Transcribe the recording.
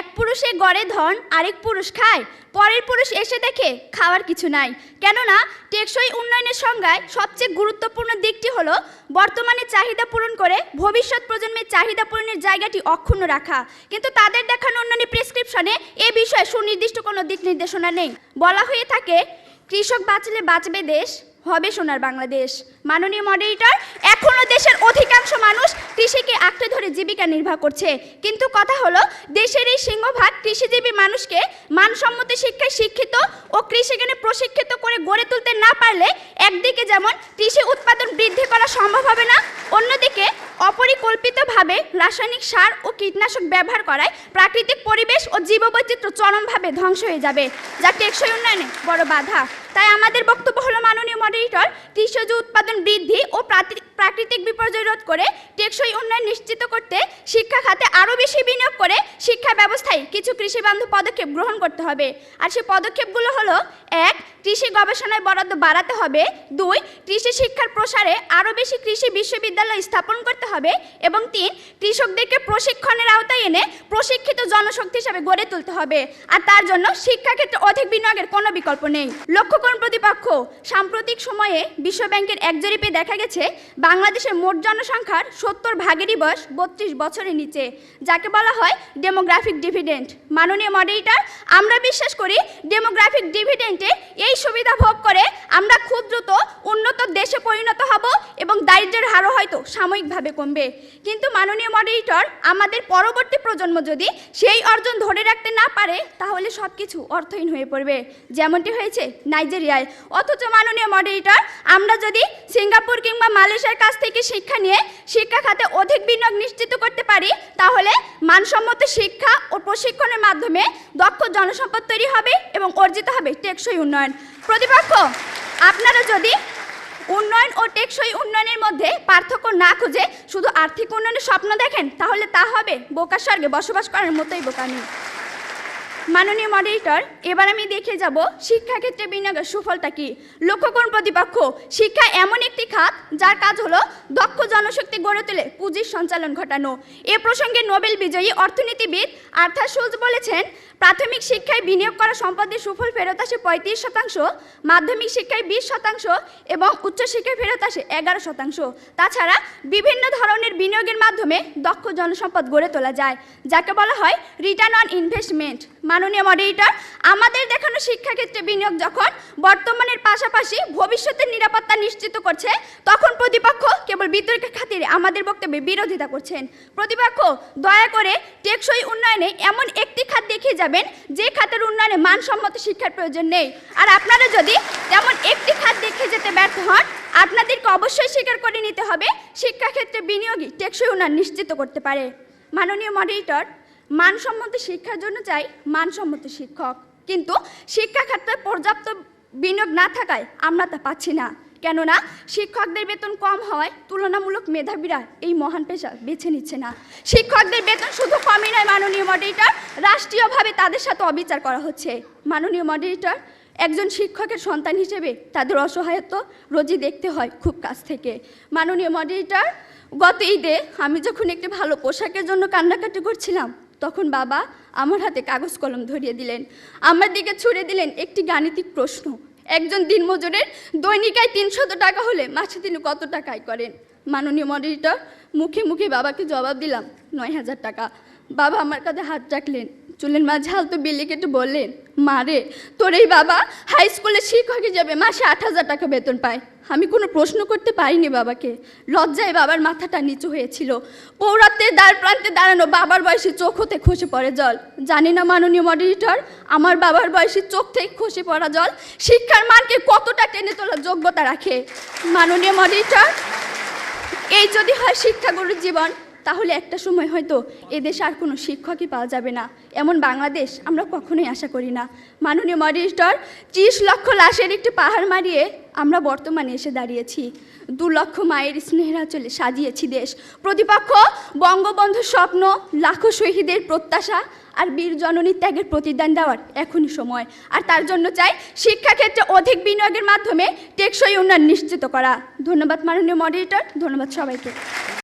এক পুরুষে গড়ে ধন আরেক পুরুষ খায়। পরের পুরুষ এসে দেখে খাওয়ার কিছু নাই। কেননা টেকসই উন্নয়নের সংজ্ঞায় সবচেয়ে গুরুত্বপূর্ণ দিকটি হলো বর্তমানে চাহিদা পূরণ করে ভবিষ্যৎ প্রজন্মের চাহিদা পূরণের জায়গাটি অক্ষুণ্ণ রাখা। কিন্তু তাদের দেখানো উন্নয়নের প্রেসক্রিপশনে এ বিষয়ে সুনির্দিষ্ট কোনো দিক নির্দেশনা নেই। বলা হয়ে থাকে, কৃষক বাঁচলে বাঁচবে দেশ হবে সোনার বাংলাদেশ। মাননীয় মডারেটর এখনও দেশের অধিকাংশ মানুষ কৃষিকে আঁকড়ে ধরে জীবিকা নির্বাহ করছে। কিন্তু কথা হলো, দেশের এই সিংহভাগ কৃষিজীবী মানুষকে মানসম্মত শিক্ষায় শিক্ষিত ও কৃষিজ্ঞানে প্রশিক্ষিত করে গড়ে তুলতে না পারলে একদিকে যেমন কৃষি উৎপাদন বৃদ্ধি করা সম্ভব হবে না, অন্যদিকে অপরিকল্পিতভাবে রাসায়নিক সার ও কীটনাশক ব্যবহার করায় প্রাকৃতিক পরিবেশ ও জীববৈচিত্র্য চরমভাবে ধ্বংস হয়ে যাবে, যা টেকসই উন্নয়নে বড় বাধা। তাই আমাদের বক্তব্য হলো মাননীয় মডারেটর কৃষিজ উৎপাদন বৃদ্ধি ও প্রাকৃ- প্রাকৃতিক বিপর্যয় রোধ করে টেকসই উন্নয়ন নিশ্চিত করতে শিক্ষা খাতে আরও বেশি বিনিয়োগ করে শিক্ষা ব্যবস্থায় কিছু কৃষি বান্ধব পদক্ষেপ গ্রহণ করতে হবে। আর সেই পদক্ষেপগুলো হলো, এক, কৃষি গবেষণায় বরাদ্দ বাড়াতে হবে। দুই, কৃষি শিক্ষার প্রসারে আরও বেশি কৃষি বিশ্ববিদ্যালয় স্থাপন করতে হবে। এবং তিন, কৃষকদেরকে প্রশিক্ষণের আওতায় এনে প্রশিক্ষিত জনশক্তি হিসাবে গড়ে তুলতে হবে। আর তার জন্য শিক্ষাক্ষেত্রে অধিক বিনিয়োগের কোনো বিকল্প নেই। লক্ষ্য করুন প্রতিপক্ষ, সাম্প্রতিক সময়ে বিশ্ব ব্যাংকের এক জরিপে দেখা গেছে বাংলাদেশের মোট জনসংখ্যার সত্তর ভাগেরই বয়স বত্রিশ বছরের নিচে, যাকে বলা হয় ডেমোগ্রাফিক ডিভিডেন্ট মাননীয় মডারেটর আমরা বিশ্বাস করি ডেমোগ্রাফিক ডিভিডেন্টে এই সুবিধা ভোগ করে আমরা খুব দ্রুত উন্নত দেশে পরিণত হব এবং দারিদ্র্যের হারও হয়তো সাময়িকভাবে কমবে। কিন্তু মাননীয় মডারেটর আমাদের পরবর্তী প্রজন্ম যদি সেই অর্জন ধরে রাখতে না পারে, তাহলে সব কিছু অর্থহীন হয়ে পড়বে। যেমনটি হয়েছে নাইজেরিয়ায়। অথচ মাননীয় মডারেটর আমরা যদি সিঙ্গাপুর কিংবা মালয়েশিয়ার কাছ থেকে শিক্ষা নিয়ে শিক্ষা খাতে অধিক বিনিয়োগ নিশ্চিত করতে পারি, তাহলে মানসম্মত শিক্ষা ও প্রশিক্ষণের মাধ্যমে দক্ষ জনসম্পদ তৈরি হবে এবং অর্জিত হবে টেকসই উন্নয়ন। প্রতিপক্ষ, আপনারা যদি উন্নয়ন ও টেকসই উন্নয়নের মধ্যে পার্থক্য না খুঁজে শুধু আর্থিক উন্নয়নের স্বপ্ন দেখেন, তাহলে তা হবে বোকা স্বর্গে বসবাস করার মতোই বোকা বোকামি। মাননীয় মডারেটর এবার আমি দেখে যাব শিক্ষাক্ষেত্রে বিনিয়োগের সুফলটা কি। লক্ষ্য প্রতিপক্ষ, শিক্ষা এমন একটি খাত, যার কাজ হলো দক্ষ জনশক্তি গড়ে তুলে পুঁজির সঞ্চালন ঘটানো। এ প্রসঙ্গে নোবেল বিজয়ী অর্থনীতিবিদ আর্থার শুলজ বলেছেন, প্রাথমিক শিক্ষায় বিনিয়োগ করা সম্পদের সুফল ফেরত আসে পঁয়ত্রিশ শতাংশ, মাধ্যমিক শিক্ষায় বিশ শতাংশ এবং উচ্চশিক্ষায় ফেরত আসে এগারো শতাংশ। তাছাড়া বিভিন্ন ধরনের বিনিয়োগের মাধ্যমে দক্ষ জনসম্পদ গড়ে তোলা যায়, যাকে বলা হয় রিটার্ন অন ইনভেস্টমেন্ট মাননীয় মডারেটর আমাদের দেখানো শিক্ষাক্ষেত্রে বিনিয়োগ যখন বর্তমানের পাশাপাশি ভবিষ্যতের নিরাপত্তা নিশ্চিত করছে, তখন প্রতিপক্ষ কেবল বিতর্কের খাতিরে আমাদের বক্তব্যে বিরোধিতা করছেন। প্রতিপক্ষ, দয়া করে টেকসই উন্নয়নে এমন একটি খাত দেখিয়ে যাবেন, যে খাতের উন্নয়নে মানসম্মত শিক্ষার প্রয়োজন নেই। আর আপনারা যদি তেমন একটি খাত দেখে যেতে ব্যর্থ হন, আপনাদেরকে অবশ্যই স্বীকার করে নিতে হবে, শিক্ষাক্ষেত্রে বিনিয়োগই টেকসই উন্নয়ন নিশ্চিত করতে পারে। মাননীয় মডারেটর মানসম্মত শিক্ষার জন্য চাই মানসম্মত শিক্ষক। কিন্তু শিক্ষা ক্ষেত্রে পর্যাপ্ত বিনিয়োগ না থাকায় আমরা তা পাচ্ছি না। কেননা শিক্ষকদের বেতন কম হওয়ায় তুলনামূলক মেধাবীরা এই মহান পেশা বেছে নিচ্ছে না। শিক্ষকদের বেতন শুধু কমই নয়, মাননীয় মডারেটর রাষ্ট্রীয়ভাবে তাদের সাথে অবিচার করা হচ্ছে। মাননীয় মডারেটর একজন শিক্ষকের সন্তান হিসেবে তাদের অসহায়ত্ব রোজই দেখতে হয় খুব কাছ থেকে। মাননীয় মডারেটর গত ঈদে আমি যখন একটি ভালো পোশাকের জন্য কান্নাকাটি করছিলাম তখন বাবা আমার হাতে কাগজ কলম ধরিয়ে দিলেন। আমার দিকে ছুড়ে দিলেন একটি গাণিতিক প্রশ্ন। একজন দিনমজুরের দৈনিকায় তিনশত টাকা হলে মাসে তিনি কত টাকায় করেন? মাননীয় মডিটর মুখে মুখে বাবাকে জবাব দিলাম, নয় হাজার টাকা। বাবা আমার কাছে হাত রাখলেন। চুলের মাঝে হালতো বিল্লি কেটে বললেন মা রে, তোর এই বাবা হাই স্কুলে শিক্ষক যাবে, মাসে আট হাজার টাকা বেতন পায়। আমি কোনো প্রশ্ন করতে পারিনি বাবাকে। লজ্জায় বাবার মাথাটা নিচু হয়েছিল। পৌরত্বের দ্বার প্রান্তে দাঁড়ানো বাবার বয়সী চোখ হতে খসে পড়ে জল। জানি না মাননীয় মডারেটর আমার বাবার বয়সী চোখ থেকে খসে পড়া জল শিক্ষার মানকে কতটা টেনে তোলার যোগ্যতা রাখে? মাননীয় মডারেটর এই যদি হয় শিক্ষাগুরুর জীবন তাহলে একটা সময় হয়তো এদেশে আর কোনো শিক্ষকই পাওয়া যাবে না। এমন বাংলাদেশ আমরা কখনোই আশা করি না। মাননীয় মডারেটর, ত্রিশ লক্ষ লাশের একটি পাহাড় মারিয়ে আমরা বর্তমানে এসে দাঁড়িয়েছি। দু লক্ষ মায়ের স্নেহরা চলে সাজিয়েছি দেশ। প্রতিপক্ষ, বঙ্গবন্ধুর স্বপ্ন, লাখো শহীদের প্রত্যাশা আর বীর জননী ত্যাগের প্রতিদান দেওয়ার এখনই সময়। আর তার জন্য চাই শিক্ষাক্ষেত্রে অধিক বিনিয়োগের মাধ্যমে টেকসই উন্নয়ন নিশ্চিত করা। ধন্যবাদ মাননীয় মডারেটর, ধন্যবাদ সবাইকে।